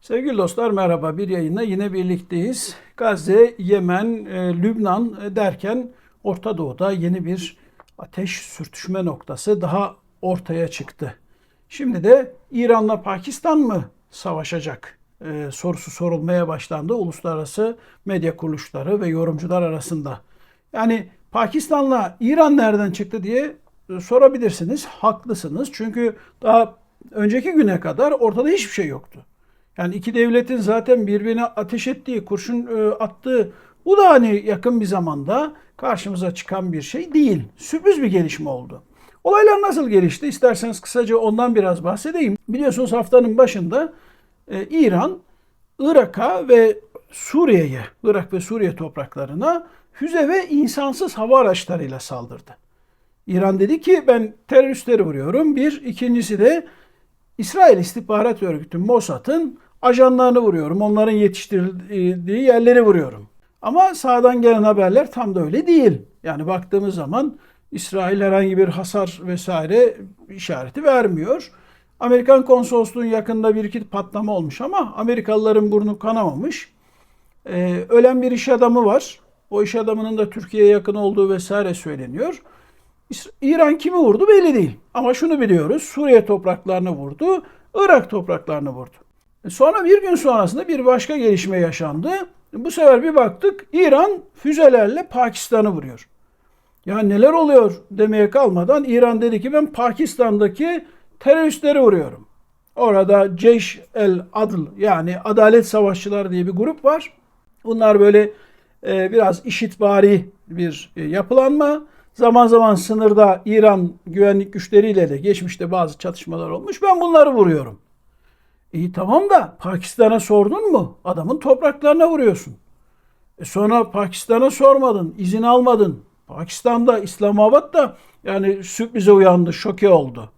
Sevgili dostlar merhaba. Bir yayında yine birlikteyiz. Gazze, Yemen, e, Lübnan e, derken Orta Doğu'da yeni bir ateş sürtüşme noktası daha ortaya çıktı. Şimdi de İran'la Pakistan mı savaşacak e, sorusu sorulmaya başlandı uluslararası medya kuruluşları ve yorumcular arasında. Yani Pakistan'la İran nereden çıktı diye sorabilirsiniz. Haklısınız. Çünkü daha önceki güne kadar ortada hiçbir şey yoktu. Yani iki devletin zaten birbirine ateş ettiği, kurşun e, attığı bu da hani yakın bir zamanda karşımıza çıkan bir şey değil. Sürpriz bir gelişme oldu. Olaylar nasıl gelişti? İsterseniz kısaca ondan biraz bahsedeyim. Biliyorsunuz haftanın başında e, İran Irak'a ve Suriye'ye, Irak ve Suriye topraklarına füze ve insansız hava araçlarıyla saldırdı. İran dedi ki ben teröristleri vuruyorum. Bir, ikincisi de İsrail İstihbarat Örgütü Mossad'ın ajanlarını vuruyorum. Onların yetiştirildiği yerleri vuruyorum. Ama sağdan gelen haberler tam da öyle değil. Yani baktığımız zaman İsrail herhangi bir hasar vesaire işareti vermiyor. Amerikan konsolosluğun yakında bir iki patlama olmuş ama Amerikalıların burnu kanamamış. Ee, ölen bir iş adamı var. O iş adamının da Türkiye'ye yakın olduğu vesaire söyleniyor. İran kimi vurdu belli değil. Ama şunu biliyoruz. Suriye topraklarını vurdu. Irak topraklarını vurdu. E, sonra bir gün sonrasında bir başka gelişme yaşandı. Bu sefer bir baktık İran füzelerle Pakistan'ı vuruyor. Ya neler oluyor demeye kalmadan İran dedi ki ben Pakistan'daki teröristleri vuruyorum. Orada Ceyş el Adl yani Adalet Savaşçıları diye bir grup var. Bunlar böyle e, biraz işitvari bir e, yapılanma. Zaman zaman sınırda İran güvenlik güçleriyle de geçmişte bazı çatışmalar olmuş. Ben bunları vuruyorum. İyi tamam da Pakistan'a sordun mu? Adamın topraklarına vuruyorsun. E sonra Pakistan'a sormadın, izin almadın. Pakistan'da, İslamabad'da yani sürprize uyandı, şoke oldu.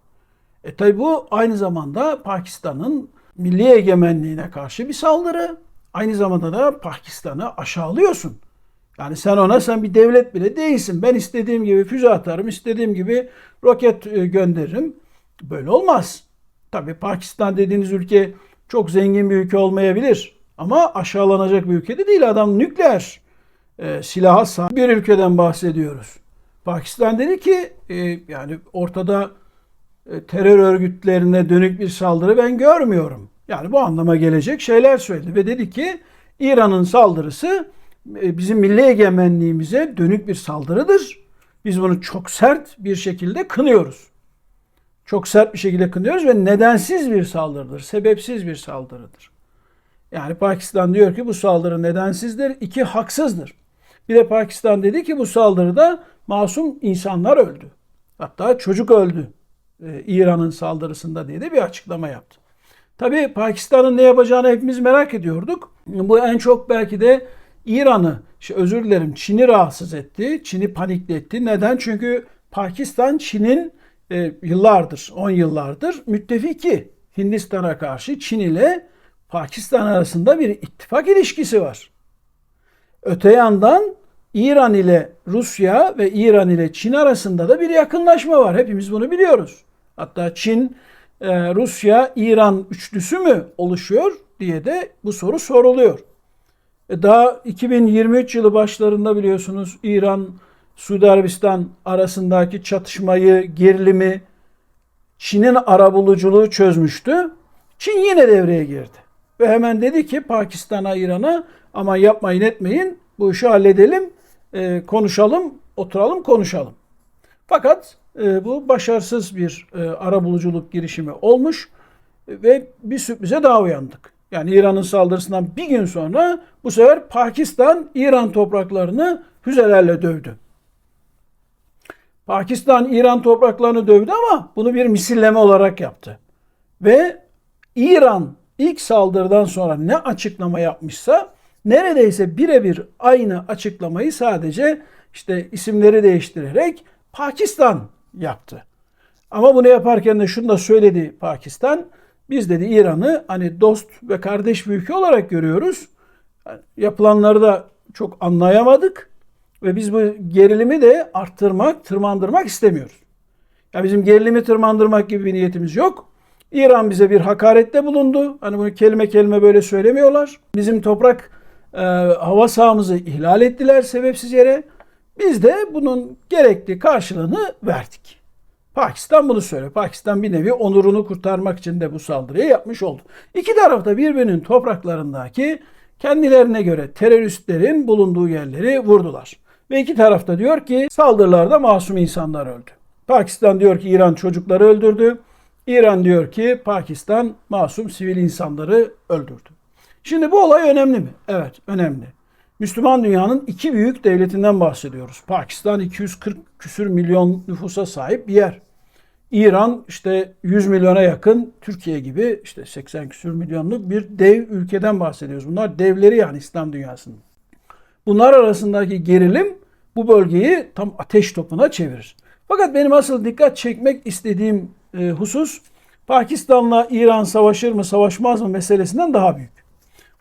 E tabi bu aynı zamanda Pakistan'ın milli egemenliğine karşı bir saldırı. Aynı zamanda da Pakistan'ı aşağılıyorsun. Yani sen ona sen bir devlet bile değilsin. Ben istediğim gibi füze atarım, istediğim gibi roket e, gönderirim. Böyle olmaz. Tabii Pakistan dediğiniz ülke çok zengin bir ülke olmayabilir. Ama aşağılanacak bir ülke de değil. Adam nükleer e, silaha sahip bir ülkeden bahsediyoruz. Pakistan dedi ki e, yani ortada e, terör örgütlerine dönük bir saldırı ben görmüyorum. Yani bu anlama gelecek şeyler söyledi ve dedi ki İran'ın saldırısı bizim milli egemenliğimize dönük bir saldırıdır. Biz bunu çok sert bir şekilde kınıyoruz. Çok sert bir şekilde kınıyoruz ve nedensiz bir saldırıdır, sebepsiz bir saldırıdır. Yani Pakistan diyor ki bu saldırı nedensizdir, iki haksızdır. Bir de Pakistan dedi ki bu saldırıda masum insanlar öldü. Hatta çocuk öldü e, İran'ın saldırısında diye de bir açıklama yaptı. Tabii Pakistan'ın ne yapacağını hepimiz merak ediyorduk. Bu en çok belki de İran'ı, özür dilerim Çin'i rahatsız etti. Çin'i panikletti. Neden? Çünkü Pakistan Çin'in e, yıllardır, 10 yıllardır müttefiki Hindistan'a karşı Çin ile Pakistan arasında bir ittifak ilişkisi var. Öte yandan İran ile Rusya ve İran ile Çin arasında da bir yakınlaşma var. Hepimiz bunu biliyoruz. Hatta Çin, e, Rusya, İran üçlüsü mü oluşuyor diye de bu soru soruluyor. E, daha 2023 yılı başlarında biliyorsunuz İran, Suudi Arabistan arasındaki çatışmayı, gerilimi Çin'in arabuluculuğu çözmüştü. Çin yine devreye girdi. Ve hemen dedi ki Pakistan'a, İran'a ama yapmayın etmeyin bu işi halledelim, e, konuşalım, oturalım konuşalım. Fakat e, bu başarısız bir arabuluculuk girişimi olmuş ve bir sürprize daha uyandık. Yani İran'ın saldırısından bir gün sonra bu sefer Pakistan İran topraklarını füzelerle dövdü. Pakistan İran topraklarını dövdü ama bunu bir misilleme olarak yaptı. Ve İran ilk saldırıdan sonra ne açıklama yapmışsa neredeyse birebir aynı açıklamayı sadece işte isimleri değiştirerek Pakistan yaptı. Ama bunu yaparken de şunu da söyledi Pakistan. Biz dedi İran'ı hani dost ve kardeş bir ülke olarak görüyoruz. Yapılanları da çok anlayamadık ve biz bu gerilimi de arttırmak, tırmandırmak istemiyoruz. Ya bizim gerilimi tırmandırmak gibi bir niyetimiz yok. İran bize bir hakarette bulundu. Hani bunu kelime kelime böyle söylemiyorlar. Bizim toprak e, hava sahamızı ihlal ettiler sebepsiz yere. Biz de bunun gerekli karşılığını verdik. Pakistan bunu söylüyor. Pakistan bir nevi onurunu kurtarmak için de bu saldırıyı yapmış oldu. İki taraf da birbirinin topraklarındaki kendilerine göre teröristlerin bulunduğu yerleri vurdular. Ve iki taraf da diyor ki saldırılarda masum insanlar öldü. Pakistan diyor ki İran çocukları öldürdü. İran diyor ki Pakistan masum sivil insanları öldürdü. Şimdi bu olay önemli mi? Evet önemli. Müslüman dünyanın iki büyük devletinden bahsediyoruz. Pakistan 240 küsür milyon nüfusa sahip bir yer. İran işte 100 milyona yakın Türkiye gibi işte 80 küsür milyonluk bir dev ülkeden bahsediyoruz. Bunlar devleri yani İslam dünyasının. Bunlar arasındaki gerilim bu bölgeyi tam ateş topuna çevirir. Fakat benim asıl dikkat çekmek istediğim e, husus Pakistan'la İran savaşır mı savaşmaz mı meselesinden daha büyük.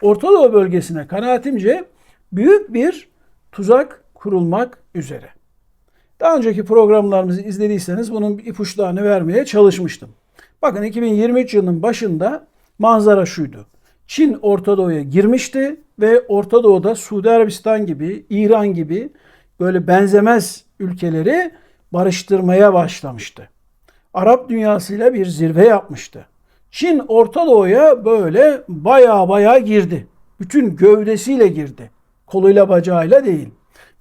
Orta Doğu bölgesine kanaatimce büyük bir tuzak kurulmak üzere. Daha önceki programlarımızı izlediyseniz bunun ipuçlarını vermeye çalışmıştım. Bakın 2023 yılının başında manzara şuydu. Çin Orta Doğu'ya girmişti ve Orta Doğu'da Suudi Arabistan gibi, İran gibi böyle benzemez ülkeleri barıştırmaya başlamıştı. Arap dünyasıyla bir zirve yapmıştı. Çin Orta Doğu'ya böyle baya baya girdi. Bütün gövdesiyle girdi. Koluyla bacağıyla değil.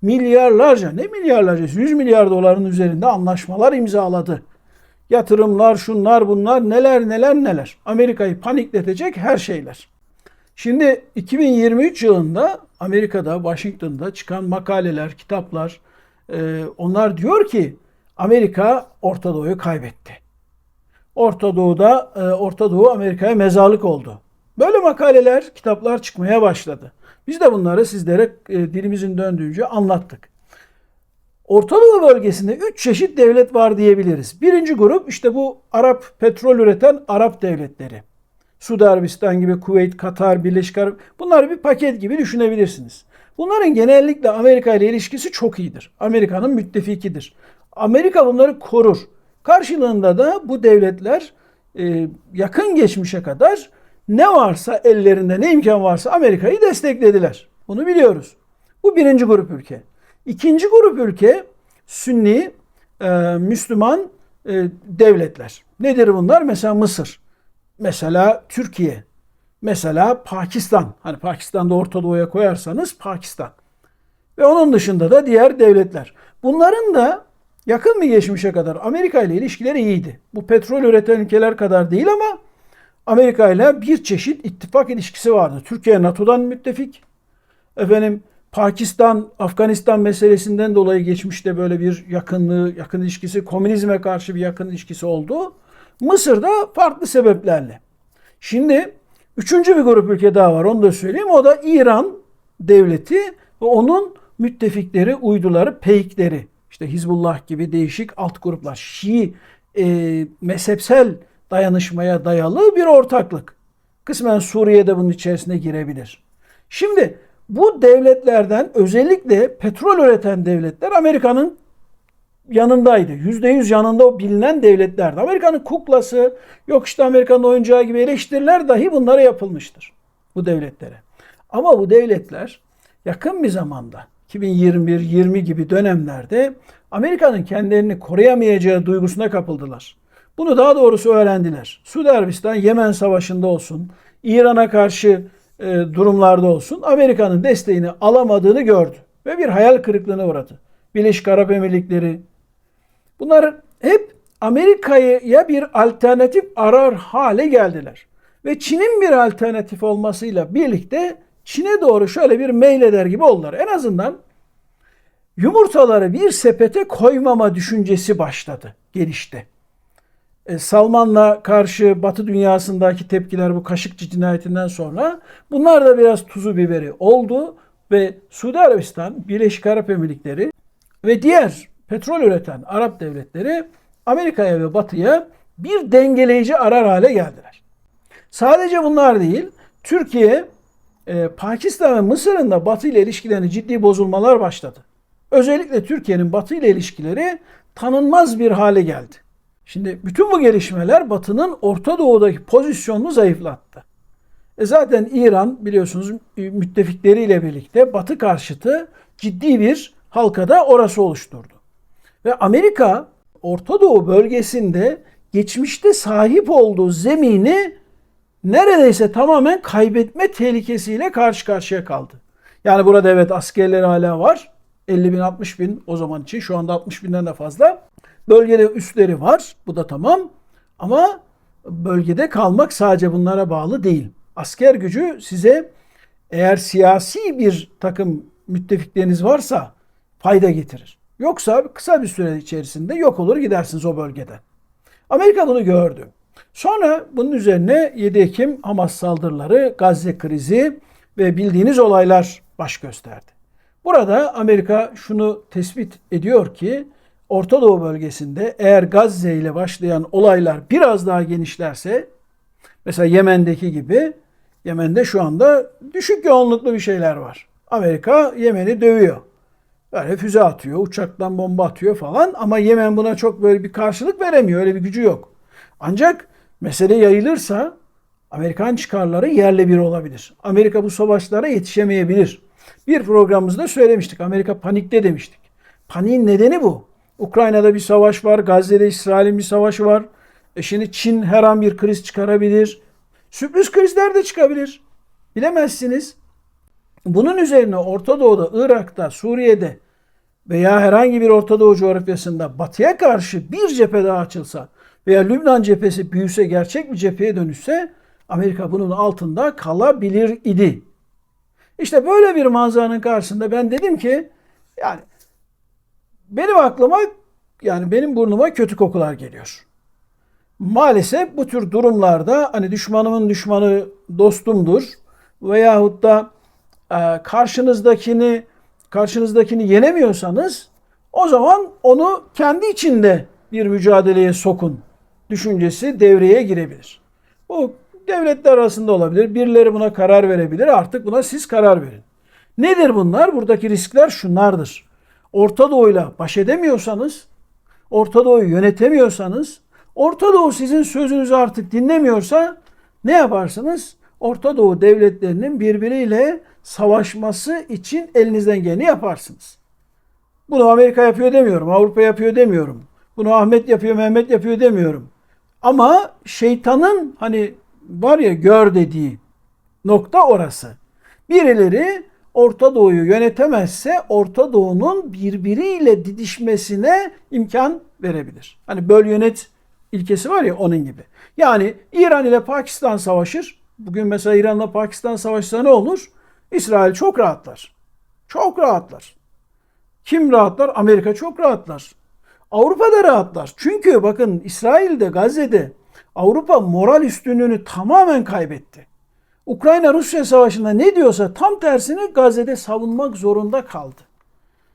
Milyarlarca ne milyarlarca 100 milyar doların üzerinde anlaşmalar imzaladı. Yatırımlar şunlar bunlar neler neler neler. Amerika'yı panikletecek her şeyler. Şimdi 2023 yılında Amerika'da, Washington'da çıkan makaleler, kitaplar e, onlar diyor ki Amerika Orta Doğu'yu kaybetti. Orta Doğu'da e, Orta Doğu Amerika'ya mezarlık oldu. Böyle makaleler, kitaplar çıkmaya başladı. Biz de bunları sizlere e, dilimizin döndüğünce anlattık. Orta Doğu bölgesinde üç çeşit devlet var diyebiliriz. Birinci grup işte bu Arap petrol üreten Arap devletleri. Suudi Arabistan gibi, Kuveyt, Katar, Birleşik Arap bunları bir paket gibi düşünebilirsiniz. Bunların genellikle Amerika ile ilişkisi çok iyidir. Amerika'nın müttefikidir. Amerika bunları korur. Karşılığında da bu devletler e, yakın geçmişe kadar ne varsa ellerinde ne imkan varsa Amerika'yı desteklediler. Bunu biliyoruz. Bu birinci grup ülke. İkinci grup ülke Sünni e, Müslüman e, devletler. Nedir bunlar? Mesela Mısır. Mesela Türkiye. Mesela Pakistan. Hani Pakistan'da Orta Doğu'ya koyarsanız Pakistan. Ve onun dışında da diğer devletler. Bunların da yakın bir geçmişe kadar Amerika ile ilişkileri iyiydi. Bu petrol üreten ülkeler kadar değil ama Amerika ile bir çeşit ittifak ilişkisi vardı. Türkiye NATO'dan müttefik. Efendim Pakistan, Afganistan meselesinden dolayı geçmişte böyle bir yakınlığı, yakın ilişkisi, komünizme karşı bir yakın ilişkisi oldu. Mısır'da farklı sebeplerle. Şimdi üçüncü bir grup ülke daha var onu da söyleyeyim. O da İran devleti ve onun müttefikleri, uyduları, peykleri. İşte Hizbullah gibi değişik alt gruplar. Şii e, mezhepsel dayanışmaya dayalı bir ortaklık. Kısmen Suriye'de bunun içerisine girebilir. Şimdi bu devletlerden özellikle petrol üreten devletler Amerika'nın yanındaydı. Yüzde yüz yanında o bilinen devletlerdi. Amerika'nın kuklası, yok işte Amerika'nın oyuncağı gibi eleştiriler dahi bunlara yapılmıştır. Bu devletlere. Ama bu devletler yakın bir zamanda 2021-20 gibi dönemlerde Amerika'nın kendilerini koruyamayacağı duygusuna kapıldılar. Bunu daha doğrusu öğrendiler. Suudi Arabistan Yemen Savaşı'nda olsun, İran'a karşı e, durumlarda olsun Amerika'nın desteğini alamadığını gördü ve bir hayal kırıklığına uğradı. Birleşik Arap Emirlikleri bunlar hep Amerika'ya bir alternatif arar hale geldiler. Ve Çin'in bir alternatif olmasıyla birlikte Çin'e doğru şöyle bir meyleder gibi oldular. En azından yumurtaları bir sepete koymama düşüncesi başladı, gelişti. E, Salman'la karşı Batı dünyasındaki tepkiler bu Kaşıkçı cinayetinden sonra bunlar da biraz tuzu biberi oldu ve Suudi Arabistan, Birleşik Arap Emirlikleri ve diğer petrol üreten Arap devletleri Amerika'ya ve Batı'ya bir dengeleyici arar hale geldiler. Sadece bunlar değil, Türkiye, e, Pakistan ve Mısır'ın da Batı ile ilişkilerinde ciddi bozulmalar başladı. Özellikle Türkiye'nin Batı ile ilişkileri tanınmaz bir hale geldi. Şimdi bütün bu gelişmeler Batı'nın Orta Doğu'daki pozisyonunu zayıflattı. E zaten İran biliyorsunuz müttefikleriyle birlikte Batı karşıtı ciddi bir halkada orası oluşturdu. Ve Amerika Orta Doğu bölgesinde geçmişte sahip olduğu zemini neredeyse tamamen kaybetme tehlikesiyle karşı karşıya kaldı. Yani burada evet askerleri hala var. 50 bin 60 bin o zaman için şu anda 60 binden de fazla. Bölgede üstleri var. Bu da tamam. Ama bölgede kalmak sadece bunlara bağlı değil. Asker gücü size eğer siyasi bir takım müttefikleriniz varsa fayda getirir. Yoksa kısa bir süre içerisinde yok olur gidersiniz o bölgeden. Amerika bunu gördü. Sonra bunun üzerine 7 Ekim Hamas saldırıları, Gazze krizi ve bildiğiniz olaylar baş gösterdi. Burada Amerika şunu tespit ediyor ki Orta Doğu bölgesinde eğer Gazze ile başlayan olaylar biraz daha genişlerse mesela Yemen'deki gibi Yemen'de şu anda düşük yoğunluklu bir şeyler var. Amerika Yemen'i dövüyor. Böyle füze atıyor, uçaktan bomba atıyor falan ama Yemen buna çok böyle bir karşılık veremiyor. Öyle bir gücü yok. Ancak mesele yayılırsa Amerikan çıkarları yerle bir olabilir. Amerika bu savaşlara yetişemeyebilir. Bir programımızda söylemiştik. Amerika panikte demiştik. Paniğin nedeni bu. Ukrayna'da bir savaş var. Gazze'de İsrail'in bir savaşı var. E şimdi Çin her an bir kriz çıkarabilir. Sürpriz krizler de çıkabilir. Bilemezsiniz. Bunun üzerine Orta Doğu'da, Irak'ta, Suriye'de veya herhangi bir Orta Doğu coğrafyasında batıya karşı bir cephe daha açılsa veya Lübnan cephesi büyüse gerçek bir cepheye dönüşse Amerika bunun altında kalabilir idi. İşte böyle bir manzaranın karşısında ben dedim ki yani benim aklıma yani benim burnuma kötü kokular geliyor. Maalesef bu tür durumlarda hani düşmanımın düşmanı dostumdur veyahut da e, karşınızdakini karşınızdakini yenemiyorsanız o zaman onu kendi içinde bir mücadeleye sokun düşüncesi devreye girebilir. Bu devletler arasında olabilir. Birileri buna karar verebilir. Artık buna siz karar verin. Nedir bunlar? Buradaki riskler şunlardır. Orta Doğu'yla baş edemiyorsanız, Orta Doğu'yu yönetemiyorsanız, Orta Doğu sizin sözünüzü artık dinlemiyorsa ne yaparsınız? Orta Doğu devletlerinin birbiriyle savaşması için elinizden geleni yaparsınız. Bunu Amerika yapıyor demiyorum, Avrupa yapıyor demiyorum. Bunu Ahmet yapıyor, Mehmet yapıyor demiyorum. Ama şeytanın hani var ya gör dediği nokta orası. Birileri Orta Doğu'yu yönetemezse Orta Doğu'nun birbiriyle didişmesine imkan verebilir. Hani böl yönet ilkesi var ya onun gibi. Yani İran ile Pakistan savaşır. Bugün mesela İran'la Pakistan savaşsa ne olur? İsrail çok rahatlar. Çok rahatlar. Kim rahatlar? Amerika çok rahatlar. Avrupa da rahatlar. Çünkü bakın İsrail'de, Gazze'de Avrupa moral üstünlüğünü tamamen kaybetti. Ukrayna-Rusya savaşında ne diyorsa tam tersini Gazze'de savunmak zorunda kaldı.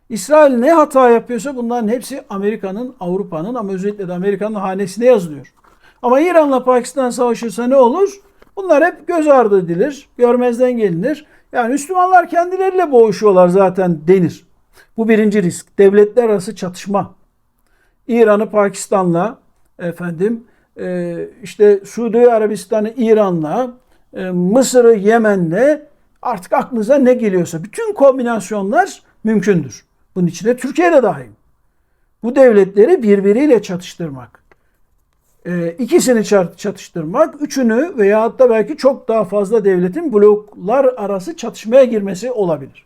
İsrail ne hata yapıyorsa bunların hepsi Amerika'nın, Avrupa'nın ama özellikle de Amerika'nın hanesine yazılıyor. Ama İran'la Pakistan savaşırsa ne olur? Bunlar hep göz ardı edilir, görmezden gelinir. Yani Müslümanlar kendileriyle boğuşuyorlar zaten denir. Bu birinci risk. Devletler arası çatışma. İran'ı Pakistan'la efendim e, işte Suudi Arabistan'ı İran'la Mısır'ı Yemen'le artık aklınıza ne geliyorsa bütün kombinasyonlar mümkündür. Bunun içine Türkiye de dahil. Bu devletleri birbiriyle çatıştırmak. E, ikisini çatıştırmak, üçünü veya da belki çok daha fazla devletin bloklar arası çatışmaya girmesi olabilir.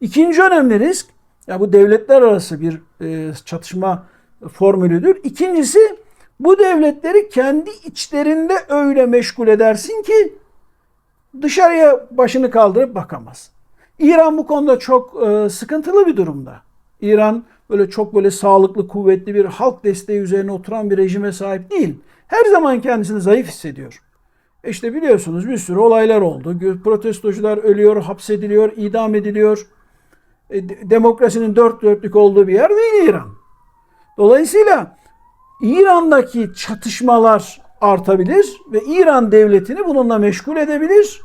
İkinci önemli risk, ya bu devletler arası bir e, çatışma formülüdür. İkincisi bu devletleri kendi içlerinde öyle meşgul edersin ki dışarıya başını kaldırıp bakamaz. İran bu konuda çok e, sıkıntılı bir durumda. İran böyle çok böyle sağlıklı, kuvvetli bir halk desteği üzerine oturan bir rejime sahip değil. Her zaman kendisini zayıf hissediyor. E işte biliyorsunuz bir sürü olaylar oldu. Protestocular ölüyor, hapsediliyor, idam ediliyor. E, demokrasinin dört dörtlük olduğu bir yer değil İran. Dolayısıyla İran'daki çatışmalar artabilir ve İran devletini bununla meşgul edebilir.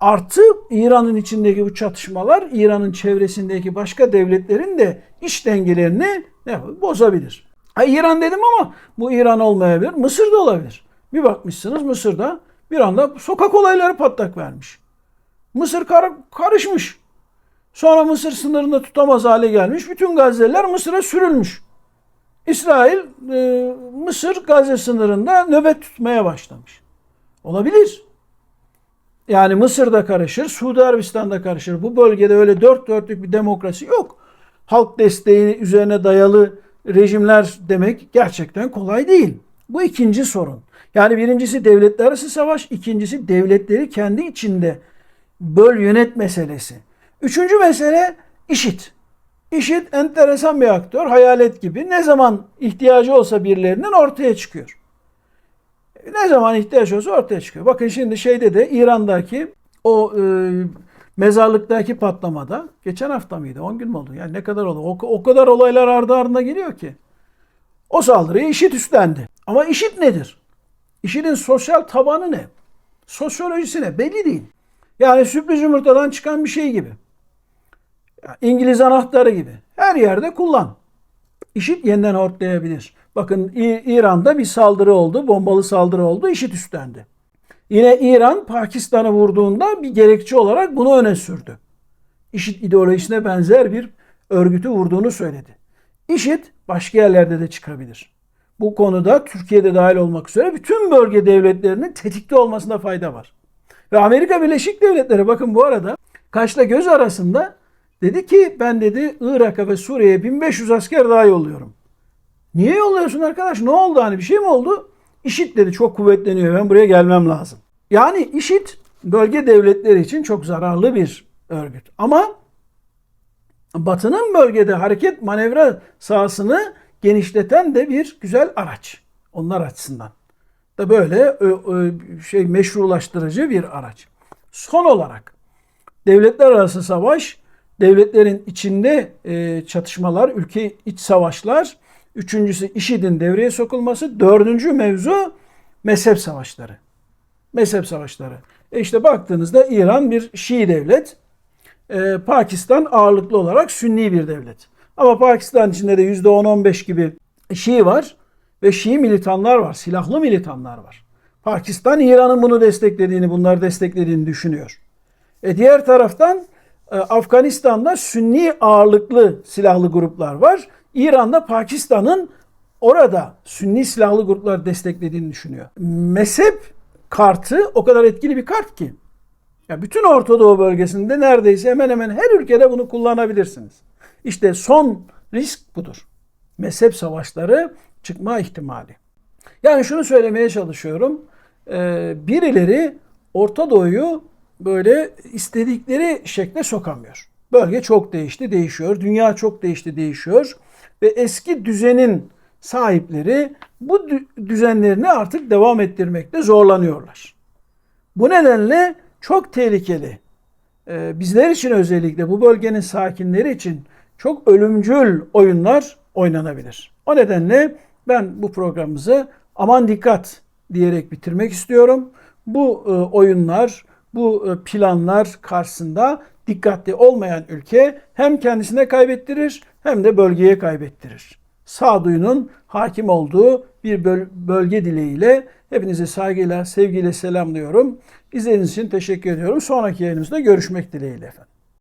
Artı İran'ın içindeki bu çatışmalar İran'ın çevresindeki başka devletlerin de iş dengelerini ne yapar? bozabilir. Ha, İran dedim ama bu İran olmayabilir. Mısır da olabilir. Bir bakmışsınız Mısır'da bir anda sokak olayları patlak vermiş. Mısır kar- karışmış. Sonra Mısır sınırında tutamaz hale gelmiş. Bütün Gazze'liler Mısır'a sürülmüş. İsrail e, Mısır Gazze sınırında nöbet tutmaya başlamış. Olabilir. Yani Mısır'da karışır, Suudi Arabistan'da karışır. Bu bölgede öyle dört dörtlük bir demokrasi yok. Halk desteği üzerine dayalı rejimler demek gerçekten kolay değil. Bu ikinci sorun. Yani birincisi devletler arası savaş, ikincisi devletleri kendi içinde böl yönet meselesi. Üçüncü mesele işit. İşit enteresan bir aktör, hayalet gibi. Ne zaman ihtiyacı olsa birilerinin ortaya çıkıyor. Ne zaman ihtiyaç olsa ortaya çıkıyor. Bakın şimdi şeyde de İran'daki o e, mezarlıktaki patlamada geçen hafta mıydı? 10 gün mü oldu? Yani ne kadar oldu? O, o kadar olaylar ardı ardına geliyor ki. O saldırıyı IŞİD üstlendi. Ama IŞİD nedir? IŞİD'in sosyal tabanı ne? Sosyolojisi ne? Belli değil. Yani sürpriz yumurtadan çıkan bir şey gibi. İngiliz anahtarı gibi. Her yerde kullan. IŞİD yeniden ortlayabilir. Bakın İran'da bir saldırı oldu, bombalı saldırı oldu, IŞİD üstlendi. Yine İran Pakistan'ı vurduğunda bir gerekçe olarak bunu öne sürdü. IŞİD ideolojisine benzer bir örgütü vurduğunu söyledi. IŞİD başka yerlerde de çıkabilir. Bu konuda Türkiye'de dahil olmak üzere bütün bölge devletlerinin tetikte olmasında fayda var. Ve Amerika Birleşik Devletleri bakın bu arada kaşla göz arasında dedi ki ben dedi Irak'a ve Suriye'ye 1500 asker daha yolluyorum. Niye yolluyorsun arkadaş? Ne oldu hani bir şey mi oldu? IŞİD dedi çok kuvvetleniyor ben buraya gelmem lazım. Yani IŞİD bölge devletleri için çok zararlı bir örgüt. Ama Batı'nın bölgede hareket manevra sahasını genişleten de bir güzel araç. Onlar açısından. Da böyle şey meşrulaştırıcı bir araç. Son olarak devletler arası savaş, devletlerin içinde e, çatışmalar, ülke iç savaşlar. Üçüncüsü IŞİD'in devreye sokulması. Dördüncü mevzu mezhep savaşları. Mezhep savaşları. E işte baktığınızda İran bir Şii devlet. Ee, Pakistan ağırlıklı olarak Sünni bir devlet. Ama Pakistan içinde de %10-15 gibi Şii var ve Şii militanlar var, silahlı militanlar var. Pakistan İran'ın bunu desteklediğini, bunları desteklediğini düşünüyor. E diğer taraftan e, Afganistan'da Sünni ağırlıklı silahlı gruplar var. İran'da Pakistan'ın orada Sünni silahlı gruplar desteklediğini düşünüyor. Mezhep kartı o kadar etkili bir kart ki. Ya bütün Orta Doğu bölgesinde neredeyse hemen hemen her ülkede bunu kullanabilirsiniz. İşte son risk budur. Mezhep savaşları çıkma ihtimali. Yani şunu söylemeye çalışıyorum. Ee, birileri Orta Doğu'yu böyle istedikleri şekle sokamıyor. Bölge çok değişti, değişiyor. Dünya çok değişti, değişiyor. Ve eski düzenin sahipleri bu dü- düzenlerini artık devam ettirmekte zorlanıyorlar. Bu nedenle çok tehlikeli. Ee, bizler için özellikle bu bölgenin sakinleri için çok ölümcül oyunlar oynanabilir. O nedenle ben bu programımızı aman dikkat diyerek bitirmek istiyorum. Bu e, oyunlar, bu e, planlar karşısında dikkatli olmayan ülke hem kendisine kaybettirir hem de bölgeye kaybettirir. Sağduyunun hakim olduğu bir böl- bölge dileğiyle hepinize saygıyla, sevgiyle selamlıyorum. İzlediğiniz için teşekkür ediyorum. Sonraki yayınımızda görüşmek dileğiyle efendim.